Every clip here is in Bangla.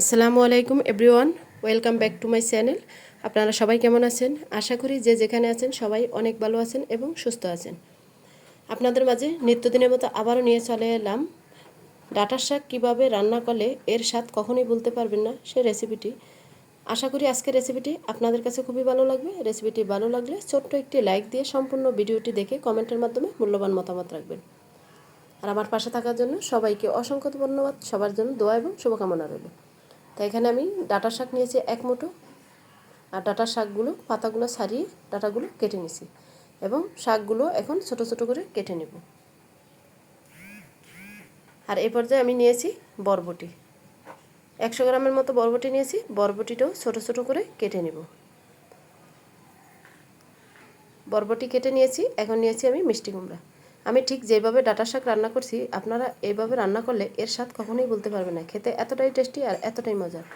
আসসালামু আলাইকুম everyone welcome back to my channel আপনারা সবাই কেমন আছেন? আশা করি যে যেখানে আছেন সবাই অনেক ভালো আছেন এবং সুস্থ আছেন। আপনাদের মাঝে নিত্যদিনের মতো আবারও নিয়ে চলে এলাম। ডাটার শাক কীভাবে রান্না করলে এর স্বাদ কখনোই বলতে পারবেন না সে রেসিপিটি আশা করি আজকের রেসিপিটি আপনাদের কাছে খুবই ভালো লাগবে। রেসিপিটি ভালো লাগলে ছোট্ট একটি লাইক দিয়ে সম্পূর্ণ ভিডিওটি দেখে কমেন্টের মাধ্যমে মূল্যবান মতামত রাখবেন। আর আমার পাশে থাকার জন্য সবাইকে অসংখ্য ধন্যবাদ। সবার জন্য দোয়া এবং শুভকামনা রইল। তো এখানে আমি ডাটা শাক নিয়েছি এক মুঠো। আর ডাটার শাকগুলো, পাতাগুলো সারিয়ে ডাটাগুলো কেটে নিছি। এবং শাকগুলো এখন ছোট ছোট করে কেটে নেব। আর এই পর্যায়ে আমি নিয়েছি বরবটি। একশো গ্রামের মতো বরবটি নিয়েছি, বরবটিটাও ছোট ছোট করে কেটে নেব। বরবটি কেটে নিয়েছি, এখন নিয়েছি আমি মিষ্টি কুমড়া। আমি ঠিক যেভাবে ডাটা শাক রান্না করছি, আপনারা এইভাবে রান্না করলে এর স্বাদ কখনোই বলতে পারবে না। খেতে এতটাই টেস্টি আর এতটাই মজার।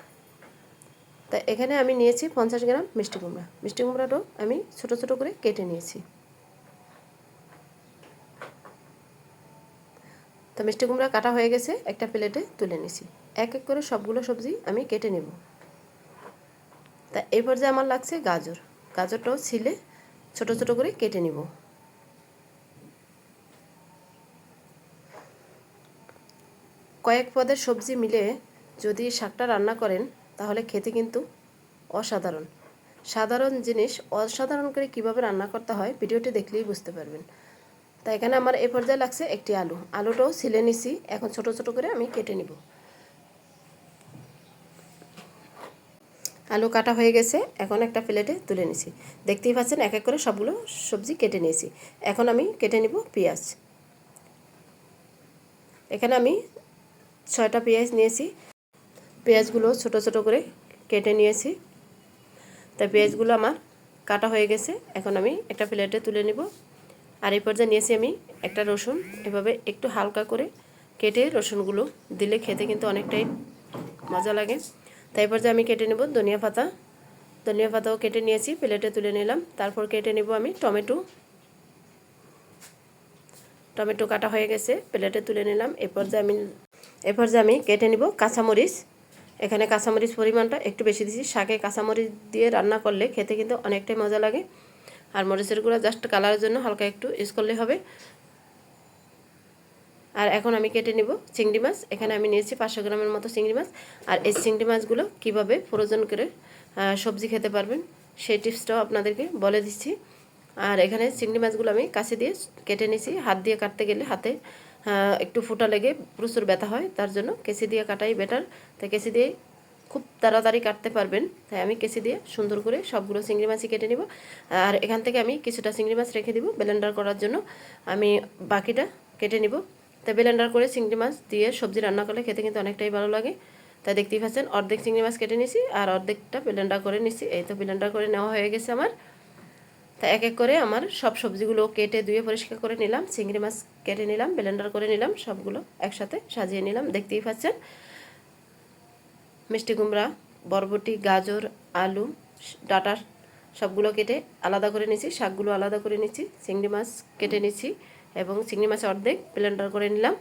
তা এখানে আমি নিয়েছি পঞ্চাশ গ্রাম মিষ্টি কুমড়া। মিষ্টি কুমড়াটাও আমি ছোট ছোট করে কেটে নিয়েছি। তো মিষ্টি কুমড়া কাটা হয়ে গেছে, একটা প্লেটে তুলে নিছি। এক এক করে সবগুলো সবজি আমি কেটে নেব। তা এই পর্যায়ে আমার লাগছে গাজর। গাজরটাও ছিলে ছোট ছোট করে কেটে নিব। কয়েক পদের সবজি মিলে যদি শাকটা রান্না করেন, তাহলে খেতে কিন্তু অসাধারণ। সাধারণ জিনিস, অসাধারণ করে কীভাবে রান্না করতে হয়, ভিডিওটি দেখলেই বুঝতে পারবেন। তাই এখানে আমার এ পর্যায়ে লাগছে একটি আলু। আলুটাও ছিলে নিছি, এখন ছোট ছোট করে আমি কেটে নিব। আলু কাটা হয়ে গেছে, এখন একটা প্লেটে তুলে নিছি। দেখতেই পাচ্ছেন, এক এক করে সবগুলো সবজি কেটে নিয়েছি। এখন আমি কেটে নিব পেঁয়াজ। এখানে আমি ছয়টা পেঁয়াজ নিয়েছি। পেঁয়াজগুলো ছোট ছোট করে কেটে নিয়েছি। তাই পেঁয়াজগুলো আমার কাটা হয়ে গেছে। এখন আমি একটা প্লেটে তুলে নিব। আর এই পর্যায়ে নিয়েছি আমি একটা রসুন। এভাবে একটু হালকা করে কেটে রসুনগুলো দিলে খেতে কিন্তু অনেকটাই মজা লাগে। তাই পর্যায়ে আমি কেটে নেব ধনিয়া পাতা। ধনিয়া পাতাও কেটে নিয়েছি, প্লেটে তুলে নিলাম। তারপর কেটে নেব আমি টমেটো। টমেটো কাটা হয়ে গেছে, প্লেটে তুলে নিলাম। এ পর্যায়ে আমি এ যে আমি কেটে নিব কাঁচামরিচ। এখানে কাঁচামরিচ পরিমাণটা একটু বেশি দিচ্ছি শাকে কাঁচামরিচ দিয়ে রান্না করলে খেতে কিন্তু অনেকটাই মজা লাগে। আর মরিচের গুঁড়া জাস্ট কালারের জন্য হালকা একটু ইউজ করলে হবে। আর এখন আমি কেটে নিব চিংড়ি মাছ। এখানে আমি নিয়েছি পাঁচশো গ্রামের মতো চিংড়ি মাছ। আর এই চিংড়ি মাছগুলো কীভাবে ফ্রোজন করে সবজি খেতে পারবেন, সেই টিপসটাও আপনাদেরকে বলে দিচ্ছি। আর এখানে চিংড়ি মাছগুলো আমি কাছে দিয়ে কেটে নিয়েছি। হাত দিয়ে কাটতে গেলে হাতে একটু ফোটা লেগে প্রচুর ব্যথা হয়, তার জন্য কেসি দিয়ে কাটাই বেটার তাই কেসি দিয়ে খুব তাড়াতাড়ি কাটতে পারবেন, তাই আমি কেসি দিয়ে সুন্দর করে সবগুলো চিংড়ি মাছই কেটে নিব। আর এখান থেকে আমি কিছুটা চিংড়ি মাছ রেখে দিব ব্লেন্ডার করার জন্য। আমি বাকিটা কেটে নিব। তাই ব্লেন্ডার করে চিংড়ি মাছ দিয়ে সবজি রান্না করলে খেতে কিন্তু অনেকটাই ভালো লাগে। তাই দেখতেই পাচ্ছেন, অর্ধেক চিংড়ি মাছ কেটে নিছি আর অর্ধেকটা ব্লেন্ডার করে নিছি। এই তো ব্লেন্ডার করে নেওয়া হয়ে গেছে আমার। তা এক এক করে আমার সব সবজিগুলো কেটে ধুয়ে পরিষ্কার করে নিলাম, চিংড়ি মাছ কেটে নিলাম ব্লেন্ডার করে নিলাম, সবগুলো একসাথে সাজিয়ে নিলাম। দেখতেই পাচ্ছেন, মিষ্টি কুমড়া, বরবটি, গাজর, আলু ডাটা সবগুলো কেটে আলাদা করে নিছি শাকগুলো আলাদা করে নিচ্ছি চিংড়ি মাছ কেটে নিচ্ছি এবং চিংড়ি মাছ অর্ধেক ব্লেন্ডার করে নিলাম।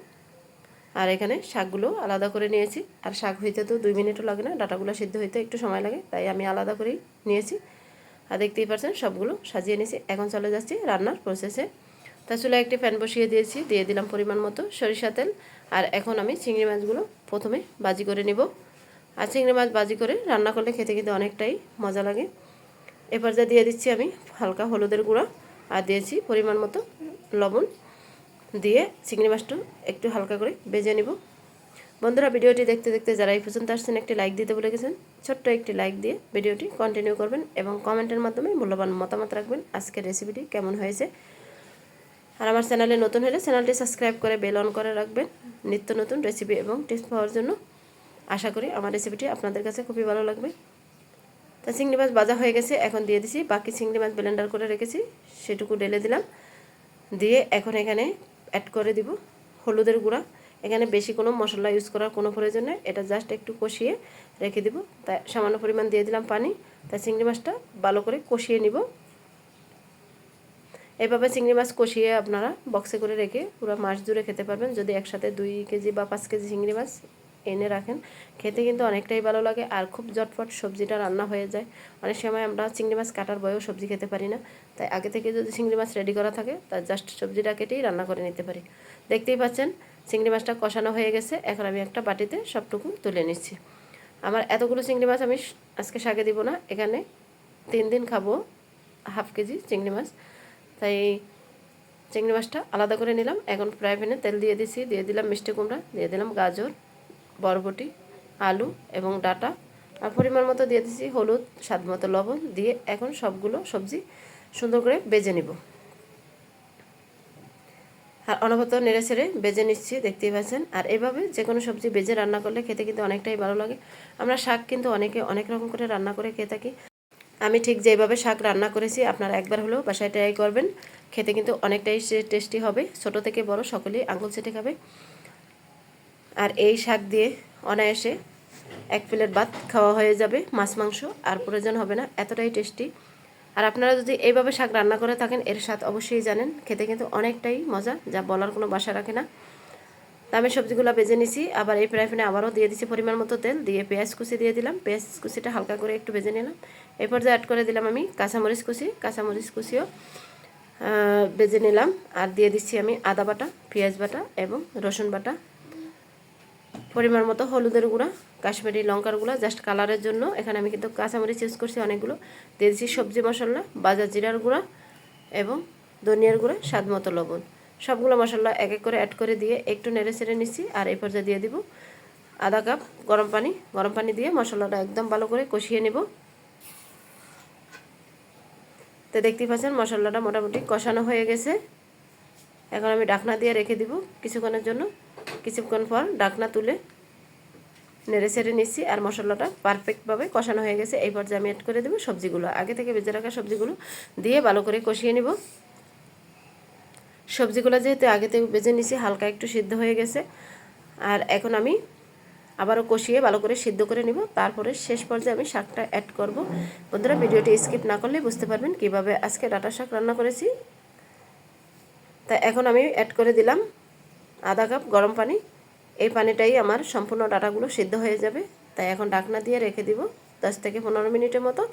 আর এখানে শাকগুলো আলাদা করে নিয়েছি। আর শাক হইতে তো দুই মিনিটও লাগে না, ডাটাগুলো সিদ্ধ হইতে একটু সময় লাগে, তাই আমি আলাদা করেই নিয়েছি। আর দেখতেই পারছেন, সবগুলো সাজিয়ে নিয়েছি। এখন চলে যাচ্ছি রান্নার প্রসেসে তা চুলে একটি প্যান বসিয়ে দিয়েছি, দিয়ে দিলাম পরিমাণ মতো সরিষা তেল। আর এখন আমি চিংড়ি মাছগুলো প্রথমে বাজি করে নিব। আর চিংড়ি মাছ বাজি করে রান্না করলে খেতে কিন্তু অনেকটাই মজা লাগে। এবার যা দিয়ে দিচ্ছি আমি হালকা হলুদের গুঁড়া আর দিয়েছি পরিমাণ মতো লবণ। দিয়ে চিংড়ি মাছটা একটু হালকা করে বেজে নিব। বন্ধুরা, ভিডিওটি দেখতে দেখতে যারা এই পর্যন্ত আসছেন, একটি লাইক দিতে বলে গেছেন, ছোট্ট একটি লাইক দিয়ে ভিডিওটি কন্টিনিউ করবেন এবং কমেন্টের মাধ্যমে মূল্যবান মতামত রাখবেন আজকের রেসিপিটি কেমন হয়েছে। আর আমার চ্যানেলে নতুন হলে চ্যানেলটি সাবস্ক্রাইব করে বেল অন করে রাখবেন নিত্য নতুন রেসিপি এবং টিপস পাওয়ার জন্য। আশা করি আমার রেসিপিটি আপনাদের কাছে খুবই ভালো লাগবে। তা চিংড়ি মাছ ভাজা হয়ে গেছে, এখন দিয়ে দিছি। বাকি চিংড়ি মাছ ব্লেন্ডার করে রেখেছি, সেটুকু ঢেলে দিলাম। দিয়ে এখন এখানে অ্যাড করে দিব হলুদের গুঁড়া। এখানে বেশি কোনো মশলা ইউজ করার কোনো প্রয়োজন নেই। এটা জাস্ট একটু কষিয়ে রেখে দিব। তাই সামান্য পরিমাণ দিয়ে দিলাম পানি। তাই চিংড়ি মাছটা ভালো করে কষিয়ে নিব। এভাবে চিংড়ি মাছ কষিয়ে আপনারা বক্সে করে রেখে পুরো মাছ জুড়ে খেতে পারবেন। যদি একসাথে দুই কেজি বা পাঁচ কেজি চিংড়ি মাছ এনে রাখেন, খেতে কিন্তু অনেকটাই ভালো লাগে আর খুব জটপট সবজিটা রান্না হয়ে যায়। অনেক সময় আমরা চিংড়ি মাছ কাটার বয়েও সবজি খেতে পারি না। তাই আগে থেকে যদি চিংড়ি মাছ রেডি করা থাকে, তা জাস্ট সবজিটা কেটেই রান্না করে নিতে পারি। দেখতেই পাচ্ছেন চিংড়ি মাছটা কষানো হয়ে গেছে, এখন আমি একটা বাটিতে সবটুকু তুলে নিচ্ছি। আমার এতগুলো চিংড়ি মাছ আমি আজকে শাকে দিব না, এখানে তিন দিন খাব হাফ কেজি চিংড়ি মাছ। তাই চিংড়ি মাছটা আলাদা করে নিলাম, এখন ফ্রাই প্যানে তেল দিয়ে দিছি, দিয়ে দিলাম মিষ্টি কুমড়া, দিয়ে দিলাম গাজর, বরবটি, আলু এবং ডাটা। আর পরিমাণ মতো দিয়ে দিছি হলুদ, স্বাদ মতো লবণ, দিয়ে এখন সবগুলো সবজি সুন্দর করে বেজে নিব। আর অনবত নেড়ে ছেড়ে বেজে নিচ্ছি, দেখতেই পাচ্ছেন। আর এভাবে যে কোনো সবজি বেজে রান্না করলে খেতে কিন্তু অনেকটাই ভালো লাগে। আমরা শাক কিন্তু অনেকে অনেক রকম করে রান্না করে খেয়ে থাকি। আমি ঠিক যেভাবে শাক রান্না করেছি, আপনারা একবার হলেও বাসায় ট্রাই করবেন। খেতে কিন্তু অনেকটাই টেস্টি হবে। ছোট থেকে বড় সকলেই আঙুল চেটে খাবে। আর এই শাক দিয়ে অনায়াসে এক প্লেট ভাত খাওয়া হয়ে যাবে, মাছ, মাংস। আর প্রয়োজন হবে না, এতটাই টেস্টি। আর আপনারা যদি এইভাবে শাক রান্না করে থাকেন, এর স্বাদ অবশ্যই জানেন। খেতে কিন্তু অনেকটাই মজা, যা বলার কোনো বাসা রাখে না। তা আমি সবজিগুলো বেজে নিছি, আবার এই ফ্রাই প্যানে আবারও দিয়ে দিচ্ছি পরিমাণ মতো তেল, দিয়ে পেঁয়াজ কুচি দিয়ে দিলাম। পেঁয়াজ কুচিটা হালকা করে একটু ভেজে নিলাম। এরপর যে অ্যাড করে দিলাম আমি কাঁচামরিচ কুচি, কাঁচামরিচ কুচিও বেজে নিলাম। আর দিয়ে দিচ্ছি আমি আদা বাটা, পেঁয়াজ বাটা এবং রসুন বাটা। পরিমাণ মতো হলুদের গুঁড়া, কাশ্মীরি লঙ্কার গুঁড়া জাস্ট কালারের জন্য। এখানে আমি কিন্তু কাঁচামরিচ ইউজ করছি অনেকগুলো। দিয়ে দিচ্ছি সবজি মশলা বাজার জিরার গুঁড়া এবং ধনিয়ার গুঁড়া, স্বাদ মতো লবণ। সবগুলো মশলা এক এক করে অ্যাড করে দিয়ে একটু নেড়ে ছেড়ে নিচ্ছি আর এই পর্যায়ে দিয়ে দিব আধা কাপ গরম পানি। গরম পানি দিয়ে মশলাটা একদম ভালো করে কষিয়ে নেব। তো দেখতেই পাচ্ছেন, মশলাটা মোটামুটি কষানো হয়ে গেছে। এখন আমি ডাকনা দিয়ে রেখে দিব কিছুক্ষণের জন্য। কিছুক্ষণ পর ডাকনা তুলে নেড়ে ছেড়ে নিচ্ছি আর মশলাটা পারফেক্টভাবে কষানো হয়ে গেছে। এই পর্যায়ে আমি অ্যাড করে দেবো সবজিগুলো। আগে থেকে বেজে রাখা সবজিগুলো দিয়ে ভালো করে কষিয়ে নিব। সবজিগুলো যেহেতু আগে থেকে বেজে নিছি, হালকা একটু সিদ্ধ হয়ে গেছে। আর এখন আমি আবারও কষিয়ে ভালো করে সিদ্ধ করে নিব। তারপরে শেষ পর্যায়ে আমি শাকটা অ্যাড করব। বন্ধুরা, ভিডিওটি স্কিপ না করলে বুঝতে পারবেন কীভাবে আজকে ডাটা শাক রান্না করেছি। তা এখন আমি অ্যাড করে দিলাম। আধা কাপ গরম পানি। এই পানিটাই আমার সম্পূর্ণ ডাটাগুলো সিদ্ধ হয়ে যাবে। তাই এখন ডাকনা দিয়ে রেখে দিব দশ থেকে পনেরো মিনিটের মতো।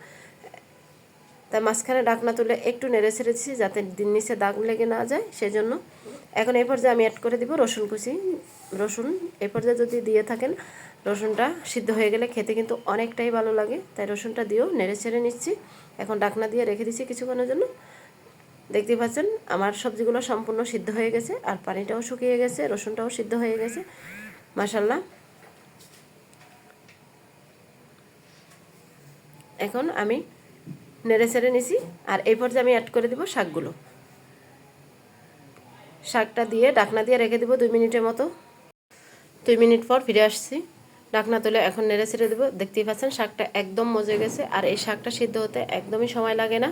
তাই মাঝখানে ডাকনা তুলে একটু নেড়ে ছেড়েছি যাতে নিচে দাগ লেগে না যায়, সেজন্য। এখন এই পর্যায়ে আমি অ্যাড করে দিব রসুন কুচি। রসুন এই পর্যায়ে যদি দিয়ে থাকেন, রসুনটা সিদ্ধ হয়ে গেলে খেতে কিন্তু অনেকটাই ভালো লাগে। তাই রসুনটা দিয়েও নেড়ে ছেড়ে নিচ্ছি। এখন ডাকনা দিয়ে রেখে দিচ্ছি কিছুক্ষণের জন্য। দেখতে পাচ্ছেন, আমার সবজিগুলো সম্পূর্ণ সিদ্ধ হয়ে গেছে, আর পানিটাও শুকিয়ে গেছে, রসুনটাও সিদ্ধ হয়ে গেছে মাসাল্লাহ এখন আমি নেড়ে ছেড়ে নিছি, আর এই পর্যায়ে আমি অ্যাড করে দিব শাকগুলো। শাকটা দিয়ে ডাকনা দিয়ে রেখে দেবো দুই মিনিটের মতো। দুই মিনিট পর ফিরে আসছি ডাকনা তুলে এখন নেড়ে ছেড়ে দেবো। দেখতেই পাচ্ছেন, শাকটা একদম মজে গেছে, আর এই শাকটা সিদ্ধ হতে একদমই সময় লাগে না।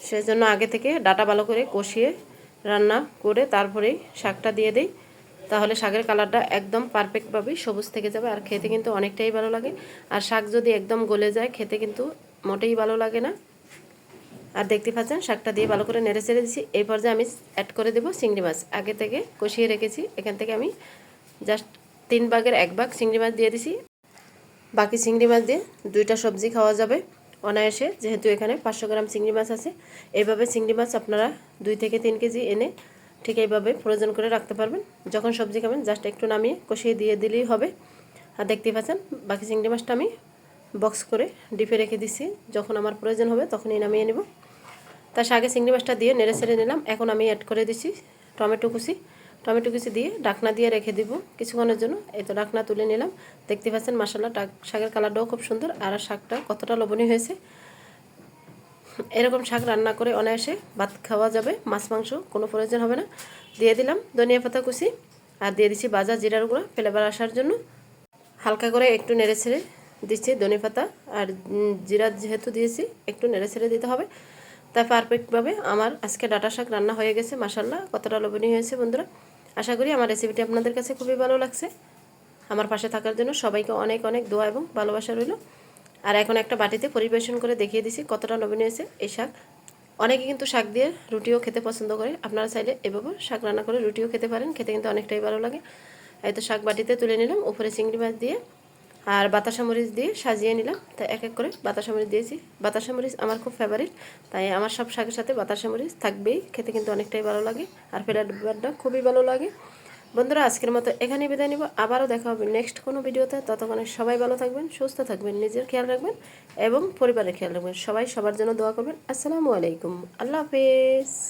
সেজন্য আগে থেকে ডাটা ভালো করে কষিয়ে রান্না করে তারপরেই শাকটা দিয়ে দিই। তাহলে শাকের কালারটা একদম পারফেক্টভাবে সবুজ থেকে যাবে আর খেতে কিন্তু অনেকটাই ভালো লাগে। আর শাক যদি একদম গলে যায়, খেতে কিন্তু মোটেই ভালো লাগে না। আর দেখতে পাচ্ছেন, শাকটা দিয়ে ভালো করে নেড়ে চেড়ে দিচ্ছি। এই পর্যায়ে আমি অ্যাড করে দেবো চিংড়ি মাছ। আগে থেকে কষিয়ে রেখেছি। এখান থেকে আমি জাস্ট তিন ভাগের এক ভাগ চিংড়ি মাছ দিয়ে দিছি। বাকি চিংড়ি মাছ দিয়ে দুইটা সবজি খাওয়া যাবে। অনায়াসে, যেহেতু এখানে পাঁচশো গ্রাম চিংড়ি মাছ আছে এইভাবে চিংড়ি মাছ আপনারা দুই থেকে তিন কেজি এনে ঠিক এইভাবে প্রয়োজন করে রাখতে পারবেন। যখন সবজি খাবেন, জাস্ট একটু নামিয়ে কষিয়ে দিয়ে দিলেই হবে। আর দেখতেই পাচ্ছেন, বাকি চিংড়ি মাছটা আমি বক্স করে ডিপে রেখে দিচ্ছি যখন আমার প্রয়োজন হবে, তখনই নামিয়ে নেব। তার আগে চিংড়ি মাছটা দিয়ে নেড়ে ছেড়ে নিলাম। এখন আমি অ্যাড করে দিচ্ছি টমেটো কুচি। টমেটো কিছু দিয়ে ডাকনা দিয়ে রেখে দিব কিছুক্ষণের জন্য। এই তো ডাকনা তুলে নিলাম। দেখতে পাচ্ছেন মশলা শাকের কালারটাও খুব সুন্দর। আর শাকটা কতটা লবণীয় হয়েছে। এরকম শাক রান্না করে অনায়াসে ভাত খাওয়া যাবে, মাছ, মাংস, কোনো প্রয়োজন হবে না। দিয়ে দিলাম ধনিয়া পাতা কুচি আর দিয়ে দিচ্ছি বাজার জিরার গুঁড়া ফ্লেভার আসার জন্য। হালকা করে একটু নেড়ে ছেড়ে দিচ্ছি ধনে পাতা আর জিরা যেহেতু দিয়েছি, একটু নেড়ে ছেড়ে দিতে হবে। তাই পারফেক্টভাবে আমার আজকে ডাটা শাক রান্না হয়ে গেছে মাসাল্লাহ কতটা লোভনীয় হয়েছে বন্ধুরা। আশা করি আমার রেসিপিটি আপনাদের কাছে খুবই ভালো লাগছে। আমার পাশে থাকার জন্য সবাইকে অনেক অনেক দোয়া এবং ভালোবাসা রইল। আর এখন একটা বাটিতে পরিবেশন করে দেখিয়ে দিছি কতটা নবীন হয়েছে এই শাক। অনেকে কিন্তু শাক দিয়ে রুটিও খেতে পছন্দ করে। আপনারা চাইলে এভাবে শাক রান্না করে রুটিও খেতে পারেন। খেতে কিন্তু অনেকটাই ভালো লাগে। এই তো শাক বাটিতে তুলে নিলাম। উপরে চিংড়ি মাছ দিয়ে আর বাতাসা মরিচ দিয়ে সাজিয়ে নিলাম। তাই এক এক করে বাতাসা মরিচ দিয়েছি। বাতাসা মরিচ আমার খুব ফেভারিট তাই আমার সব শাকের সাথে বাতাসা মরিচ থাকবেই। খেতে কিন্তু অনেকটাই ভালো লাগে আর ফ্লেভারটা খুবই ভালো লাগে। বন্ধুরা, আজকের মতো এখানেই বিদায় নিব। আবারও দেখা হবে নেক্সট কোনো ভিডিওতে। ততক্ষণে সবাই ভালো থাকবেন, সুস্থ থাকবেন, নিজের খেয়াল রাখবেন এবং পরিবারের খেয়াল রাখবেন। সবাই সবার জন্য দোয়া করবেন। আসসালামু আলাইকুম। আল্লাহ হাফেজ।